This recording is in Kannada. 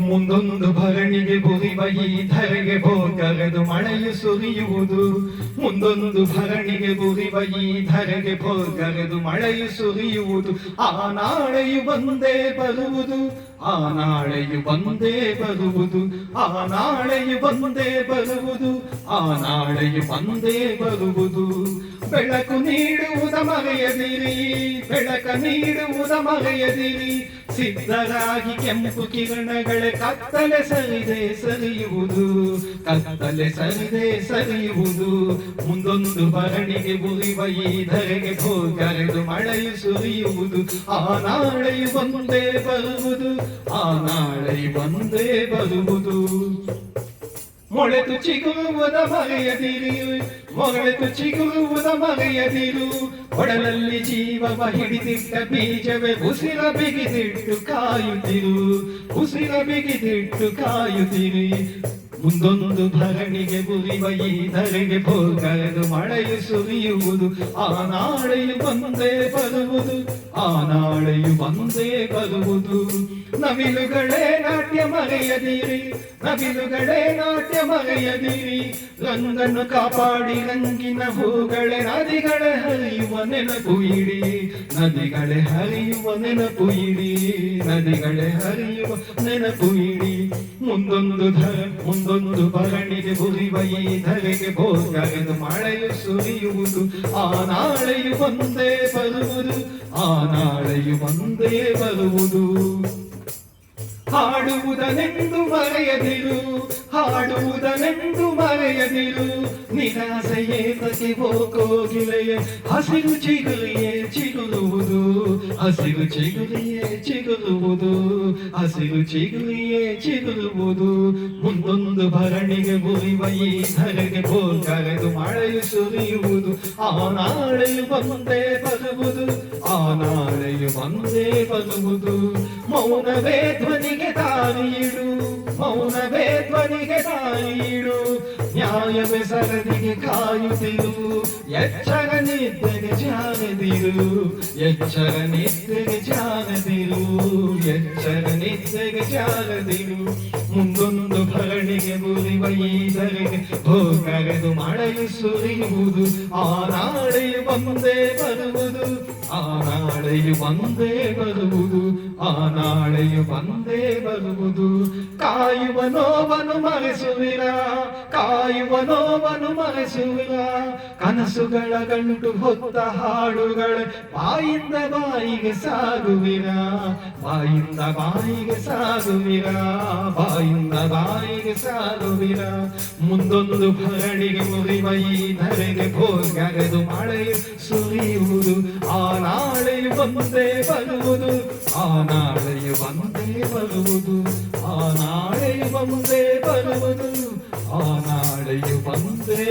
ಮುಂದೊಂದು ಭರಣಿಗೆ ಬುರಿವ ಈ ಧರೆಗೆ ಭೋಗರೆದು ಮಳೆಯು ಸುರಿಯುವುದು. ಮುಂದೊಂದು ಭರಣಿಗೆ ಬುರಿವ ಈ ಧರೆಗೆ ಭೋಗರೆದು ಮಳೆಯು ಸುರಿಯುವುದು. ಆ ನಾಳೆಯು ಬಂದೇ ಬರುವುದು, ಆ ನಾಳೆಯು ಬಂದೇ ಬರುವುದು. ಆ ನಾಳೆಯು ಬಂದೇ ಬರುವುದು, ಆ ನಾಳೆಯು ಬಂದೇ ಬರುವುದು. ಬೆಳಕು ನೀಡುವುದ ಮರೆಯದಿರಿ, ಬೆಳಕ ನೀಡುವುದ ಮರೆಯದಿರಿ. ಸಿದ್ಧರಾಗಿ ಕೆಂಪು ಕಿರಣಗಳ ಕತ್ತಲೆ ಸರಿದೆ ಸರಿಯುವುದು, ಕತ್ತಲೆ ಸರಿದೆ ಸರಿಯುವುದು. ಮುಂದೊಂದು ಭರಣಿಗೆ ಬುರಿವ ಈ ಧರೆಗೆ ಭೋಗರೆದು ಮಳೆಯು ಸುರಿಯುವುದು. ಆ ನಾಳೆಯು ಬಂದೇ ಬರುವುದು, ಆ ನಾಳೆಯು ಬಂದೇ ಬರುವುದು. ಮೊಳೆತು ಚಿಗುರುವುದ ಮರೆಯದಿರಿ ಮೊಳೆತು ಚಿಗುರುವುದ ಮರೆಯದಿರು ಒಡಲಲ್ಲಿ ಜೀವವ ಹಿಡಿದಿಟ್ಟ ಬೀಜವೇ ಉಸಿರ ಬಿಗಿದಿಟ್ಟು ಕಾಯುತ್ತಿರು. ಉಸಿರ ಬಿಗಿದಿಟ್ಟು ಕಾಯುತ್ತಿರಿ. ಮುಂದೊಂದು ಧರಣಿಗೆ ಬುರಿವ ಈ ಧರೆಗೆ ಪೋಗದು ಮಳೆಯು ಸುರಿಯುವುದು. ಆ ನಾಳೆಯು ಬಂದೇ ಬರುವುದು, ಆ ನಾಳೆಯು ಬಂದೇ ಬರುವುದು. ನವಿಲುಗಳೇ ನಾಟ್ಯ ಮರೆಯದಿರಿ, ನವಿಲುಗಳೇ ನಾಟ್ಯ ಮರೆಯದಿರಿ. ರಂಗನ್ನು ಕಾಪಾಡಿ ರಂಗಿನ ಹೂಗಳೇ ನದಿಗಳೇ ಹರಿಯುವ ನೆನಪು ಇಡಿ. ನದಿಗಳೇ ಹರಿಯುವ ನೆನಪು ಇಡಿ, ನದಿಗಳೇ ಹರಿಯುವ ನೆನಪು ಇಡಿ. ಮುಂದೊಂದು ಧರ ಮುಂದೊಂದು ಭರಣಿಗೆ ಬುರಿವ ಈ ಧರೆಗೆ ಭೋಗರೆದು ಮಳೆಯು ಸುರಿಯುವುದು ಆ ನಾಳೆಯು ಬಂದೇ ಬರುವುದು ಆ ನಾಳೆಯು ಬಂದೇ ಬರುವುದು ಹಾಡುವುದನೆಂದು ಮರೆಯದಿರು ಹಾಡುವುದನೆಂದು ಮರೆಯದಿರು. ನಿರಾಸೆಯೇ ಪ್ರತಿ ಹೋಗೋಗಿಲೆಯೇ ಹಸಿರು ಚಿಗುರಿಯೇ ಚಿಗುರುವುದು ಹಸಿರು ಚಿಗುರಿಯೇ ಚಿಗುರುವುದು ಹಸಿರು ಚಿಗುರಿಯೇ ಚಿಗುರುವುದು ಮುಂದೊಂದು ಭರಣಿಗೆ ಮುರಿವ ಈ ಧರೆಗೆ ಕರೆದು ಮಳೆಯು ಸುರಿಯುವುದು. ಆ ನಾಳೆಯು ಬಂದೇ ಬರುವುದು. ಆ ನಾಳೆಯು ಬಂದೇ ಬರುವುದು ಮೌನವೇ ಧ್ವನಿಗೆ ತಾಯಿಡು ಮೌನವೇ ಧ್ವನಿಗೆ ದಾರಿಯಿಡು ನ್ಯಾಯವೇ ಬೆಸರದಿಗೆ ಕಾಯುತ್ತಿರು ಎಚ್ಚರ ನಿದ್ದೆಗೆ ಜಾನದಿರು ಎಚ್ಚರ ನಿದ್ದೆಗೆ ಜಾನದಿರು ಎಚ್ಚರ ನಿದ್ದೆಗೆ ಜಾನದಿರು ಮುಂದೊಂದು ಭರಣಿಗೆ ಬುರಿವ ಈ ಧರೆಗೆ ಕರೆದು ಮಳೆಯು ಸುರಿಯುವುದು. ಆ ನಾಳೆಯು ಬಂದೇ ಬರುವುದು. ಆ ನಾಳೆಯು ಬಂದೇ ಬರುವುದು. ಆ ನಾಳೆಯು ಬಂದೇ ಬರುವುದು. ಕಾಯುವ ನೋವನ್ನು ಮರೆಸುವಿರ? ಕಾಯುವ ನೋವನ್ನು ಮರೆಸುವಿರ. ಕನಸುಗಳ ಗಂಟು ಹೊತ್ತ ಹಾಡುಗಳ ಬಾಯಿಂದ ಬಾಯಿಗೆ ಸಾಗುವಿರ. ಬಾಯಿಂದ ಬಾಯಿಗೆ ಸಾಗುವಿರ. ಬಾಯಿಂದ ಬಾಯಿಗೆ ಸಾಗುವಿರ. ಮುಂದೊಂದು ಭರಣಿಗೆ ಮುರಿವ ಈ ಧರೆಗೆ ಭೋಗರೆದು ಮಳೆಯು ಸುರಿಯುವುದು. ಆ ನಾಳೆಯು ಬಂದೇ ಬರುವುದು. ಆ ನಾಳೆಯು ಬಂದೇ ಬರುವುದು. ಆ ನಾಳೆಯು ಬಂದೇ ಬರುವುದು. ஆனாடையு வந்தே.